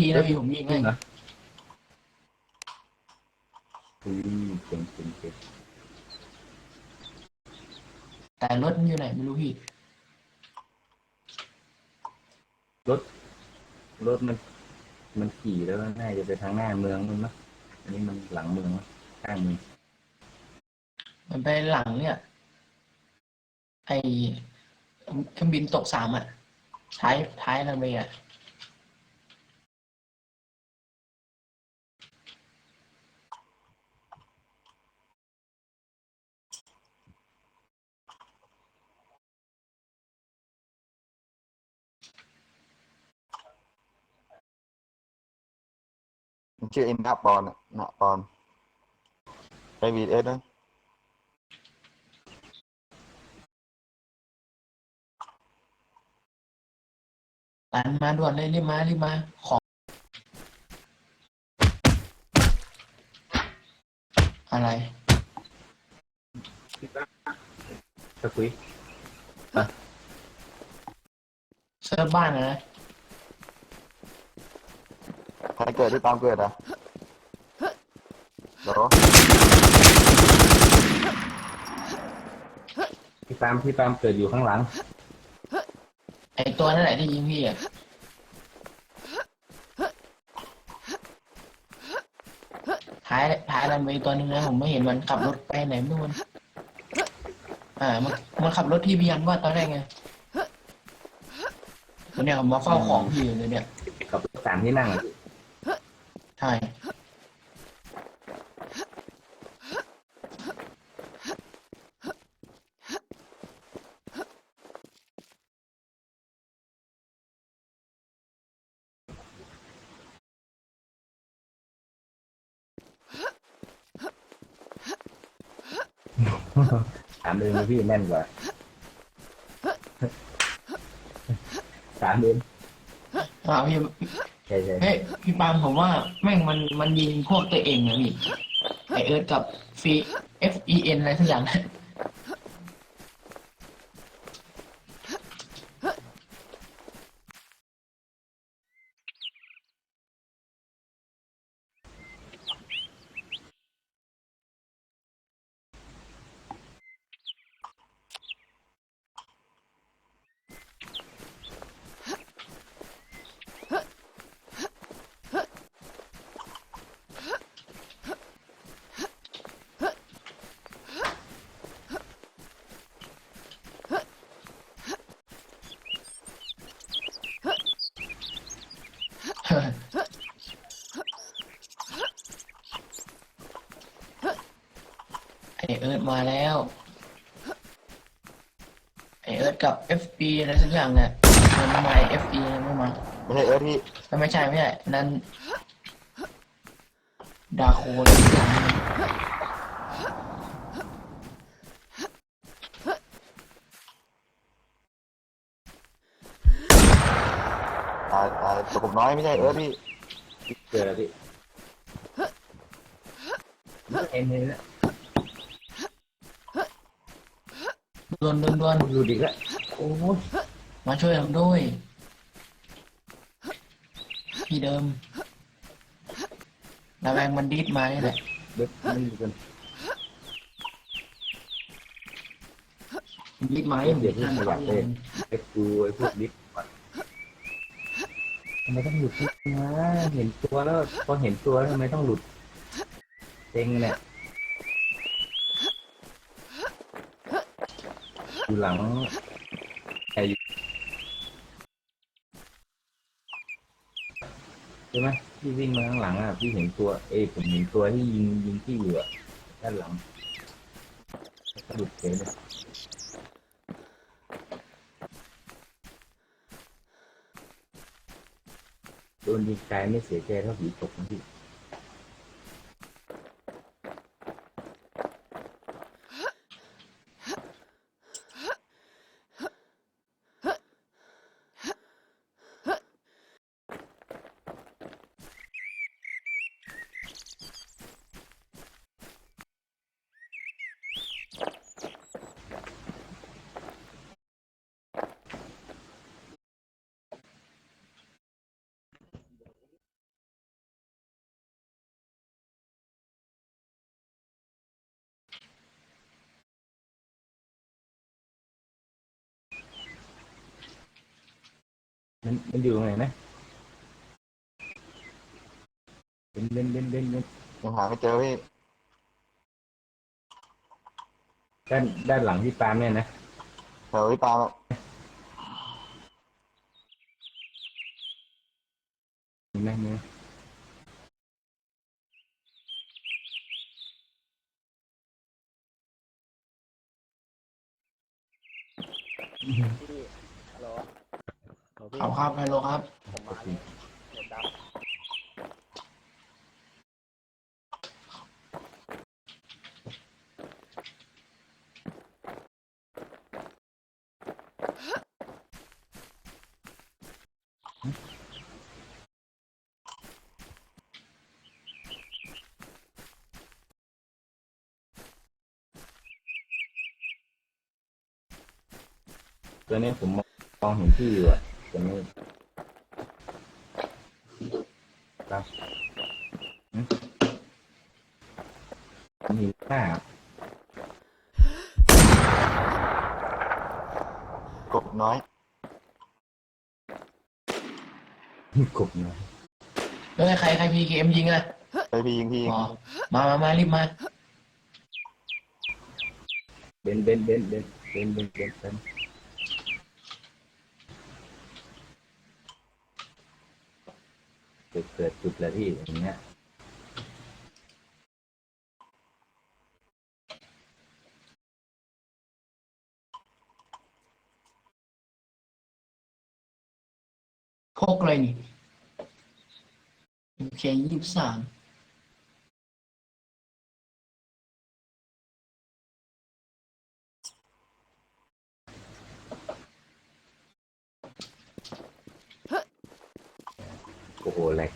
ทีนะพี่ผมยิงให้นะอุ้ยเก่งเก่งเก่งแต่รถมันอยู่ไหนไม่รู้พี่ รถมัน มันขี่แล้วน่าจะไปทางหน้าเมืองนู่นนะอันนี้มันหลังเมืองนะข้างเมืองมันไปหลังเนี่ย ไอเครื่องบินตกสามอะท้ายท้ายรันเวย์อะ มันชื่อเอ็นนาปอนอะนาปอนไปวีดเอสนะตันมาด่วนเลยรีบมารีบมา ของอะไรตะคุยเซิร์ฟบ้านนะใค รเกิดที่ตามเกิดอะเหรอพี่ปามพี่ปามเกิดอยู่ข้างหลัง ไอตัวนั่นแหละที่ยิงพี่อะท้ายท้ายรันเวย์ตัวหนึงนะผมไม่เห็นมันขับรถไปไหนไม่รู้มันอ่ามันมันขับรถที่พี่ยันว่าตอนแรกไงวันเนี้ยผมมาเฝ้าของพี่อยู่เลยเนี่ย กับรถสามที่นั่งอะใช่สามเดือนพี่แน่นกว่าสามเดือนอ่าพี่ ใช่ใช่เฮ้ยพี่ปาล์มผมว่าแม่งมันมันยิงพวกตัวเองนะพี่ไอเอิร์ธกับฟีเอฟเอะไรสักอย่างนะ ไอเอิร์ธมาแล้ว ไอเอิร์ธกับ F E อะไรสักอย่างเนี่ยมันมา F E ไม่มาไม่ใช่เอิร์ธที่ก็ไม่ใช่ไม่ใช่ นั่นดาโคอะไรสักอย่างนี่ตายตายตัวผมน้อยไม่ใช่เอิร์ธพี่เกิดแล้วพี่เอ็นเลยนะ ดวนดวนดวนหลุดอีกแล้วโอ้ยมาช่วยผมด้วยพี่เดิมระแวงมันดีดมานี่แหละเด็กไม่อยู่กันดีดมาเดี๋ยวพี่ขยับเลยไอ้กูไอ้พวกดิฟทำไมต้องหลุดทุกนะเห็นตัวแล้วพอเห็นตัวแล้วทำไมต้องหลุดเต็งเนี่ย อยู่หลังไอ้ใช่ไหมพี่วิ่งมาข้างหลังอะพี่เห็นตัวเอ้ยผมเห็นตัวที่ยิงยิงที่อยู่อะด้านหลังก็หลุดเฉยเลยโดนยิงไกลไม่เสียใจเท่าผีตกนะพี่ มันมันอยู่ตรงไหนนะเบนเบนเบนเบนเบนยังหาไม่เจอพี่ด้านด้านหลังที่ปาล์มเนี่ยนะแถวที่ปาล์มอะมีไหมมีไหมพี่ฮัลโหลฮัลโหลพี่ เอาครับฮัลโหลครับ ผมมาแล้วเน็ตดับตัวนี้ผมมองเห็นที่อยู่อะ ตัวนี้ครับหึมีค่ากบน้อยกบนะแล้วใครใครพีเกมยิงอะไปพี่ยิงพี่ยิงอ๋อมามามารีบมา เบนเบนเบนเบนเบนเบนเบน เบนเกิดเกิดจุดละที่อย่างเงี้ยพกเลยนี่โอเคยี่สิบสามโอ้โหแหลก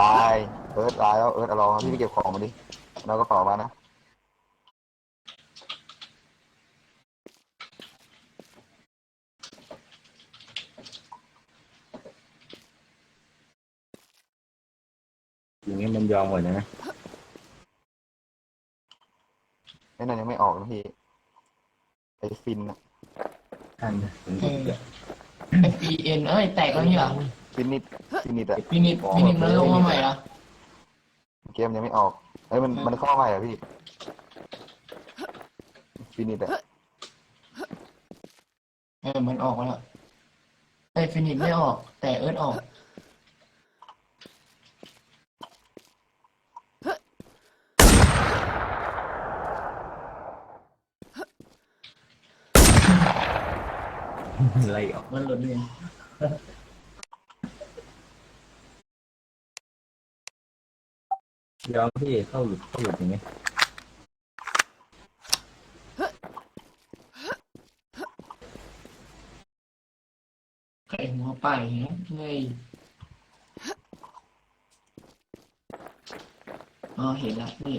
ตายเอิร์ธตายแล้วเอิร์ธเอาลองพี่ไปเก็บของมา ดิแล้วก็เป๋ามานะ อย่างเงี้ยมันยอมหมดเลยนะ ไอ้นั่นยังไม่ออกนะพี่ไอ้ฟินอะท่านนะผมเออไอพีเอ็นเอ้ยแตกแล้วนี่เหรอฟินิดฟินิดอะมินิทมินิทมันลงมาใหม่เหรอเกมยังไม่ออก เอ้ยมันมันเข้ามาใหม่อะพี่ฟินิดอะเออมันออกแล้วไอฟินิชไม่ออก แต่เอิร์ธออกไล่ออกมันหลุดเรี ยนยอมพี่เข้าหลุดเข้าหลุดอย่างเงี้ยไข่หัวไปเฮ้ยอ๋อเห็นแล้วนี่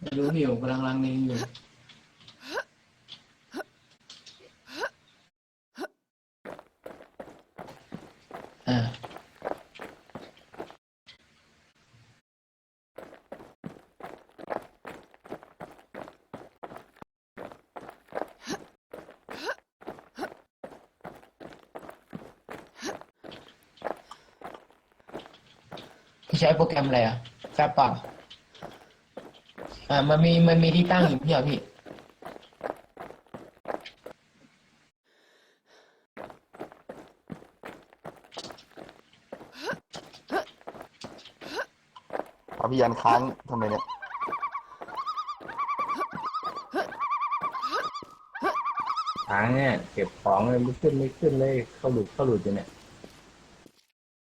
ไม่รู้อยู่กำลังลังเลงอยู่ ใช้โปรแกรมอะไรอะแฟบป่ะอ่ามันมีมันมีที่ตั้งอยู่พี่เหรอพี่เอาพี่ยันค้างทำไมเนี่ยทางเนี่ยเก็บของเลยไม่ขึ้นไม่ขึ้นเลยเข้าหลุดเข้าหลุดอยู่เนี่ย